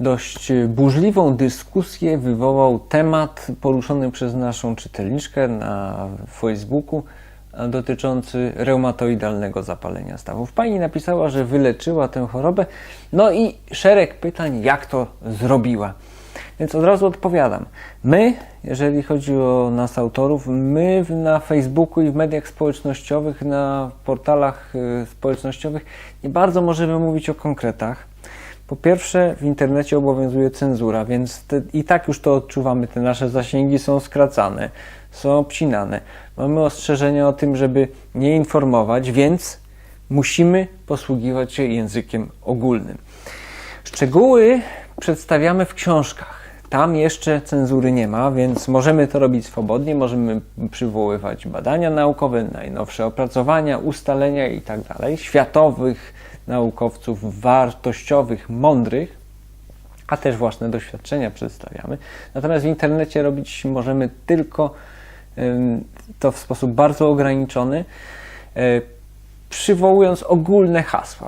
dość burzliwą dyskusję wywołał temat poruszony przez naszą czytelniczkę na Facebooku dotyczący reumatoidalnego zapalenia stawów. Pani napisała, że wyleczyła tę chorobę, no i szereg pytań, jak to zrobiła. Więc od razu odpowiadam. My, jeżeli chodzi o nas autorów, my na Facebooku i w mediach społecznościowych, na portalach y, społecznościowych nie bardzo możemy mówić o konkretach. Po pierwsze, w internecie obowiązuje cenzura, więc te, i tak już to odczuwamy. Te nasze zasięgi są skracane, są obcinane. Mamy ostrzeżenia o tym, żeby nie informować, więc musimy posługiwać się językiem ogólnym. Szczegóły przedstawiamy w książkach. Tam jeszcze cenzury nie ma, więc możemy to robić swobodnie, możemy przywoływać badania naukowe, najnowsze opracowania, ustalenia itd. światowych naukowców wartościowych, mądrych, a też własne doświadczenia przedstawiamy. Natomiast w internecie robić możemy tylko to w sposób bardzo ograniczony, e, przywołując ogólne hasła.